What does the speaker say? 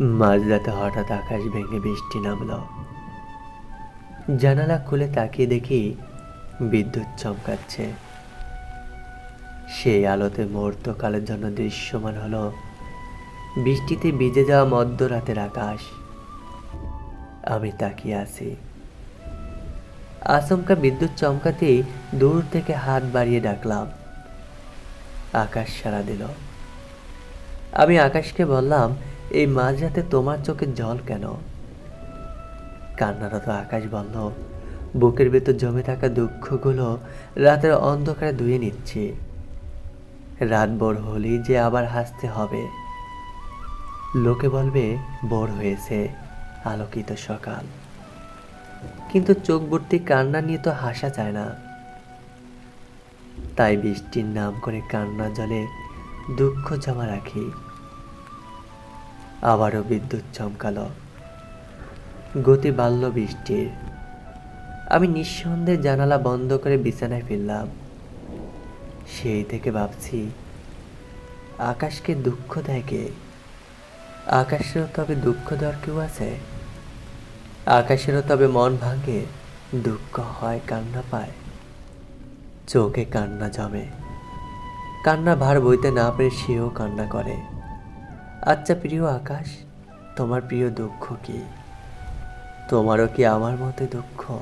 মাঝরাতে হঠাৎ আকাশ ভেঙে বৃষ্টি নামলো। জানালা খুলে তাকিয়ে দেখি বিদ্যুৎ চমকাচ্ছে। সেই আলোতে মুহূর্তকালের জন্য দৃশ্যমান হলো বৃষ্টিতে ভিজে যাওয়া মধ্যরাতের আকাশ। আমি তাকিয়ে আছি। আচমকা বিদ্যুৎ চমকাতেই দূর থেকে হাত বাড়িয়ে ডাকলাম। আকাশ সাড়া দিল। আমি আকাশকে বললাম এই মাঝরাতে তোমার চোখে জল কেন? কান্নারত আকাশ বন্ধ। বুকের ভেতর জমে থাকা দুঃখগুলো রাতের অন্ধকারে ধুয়ে নিচ্ছি। রাত ভোর হলেই যে আবার হাসতে হবে। লোকে বলবে, ভোর হয়েছে, আলোকিত সকাল। কিন্তু চোখ ভর্তি কান্না নিয়ে তো হাসা যায় না। তাই বৃষ্টির নাম করে কান্না জলে দুঃখ জমা রাখি। আবারও বিদ্যুৎ চমকালো। গতি বাড়ল বৃষ্টির। আমি নিঃসন্দেহে জানালা বন্ধ করে বিছানায় ফিরলাম। সেই থেকে ভাবছি, আকাশকে দুঃখ দেয় কে? আকাশেরও তবে দুঃখ দেওয়ার কেউ আছে? আকাশেরও তবে মন ভাঙে, দুঃখ হয় কান্না পায়। চোখে কান্না জমে। কান্না ভার বইতে না পেরে সেও কান্না করে। আচ্ছা প্রিয় আকাশ তোমার প্রিয় দুঃখ কি? তোমারও কি আমার মতে দুঃখ?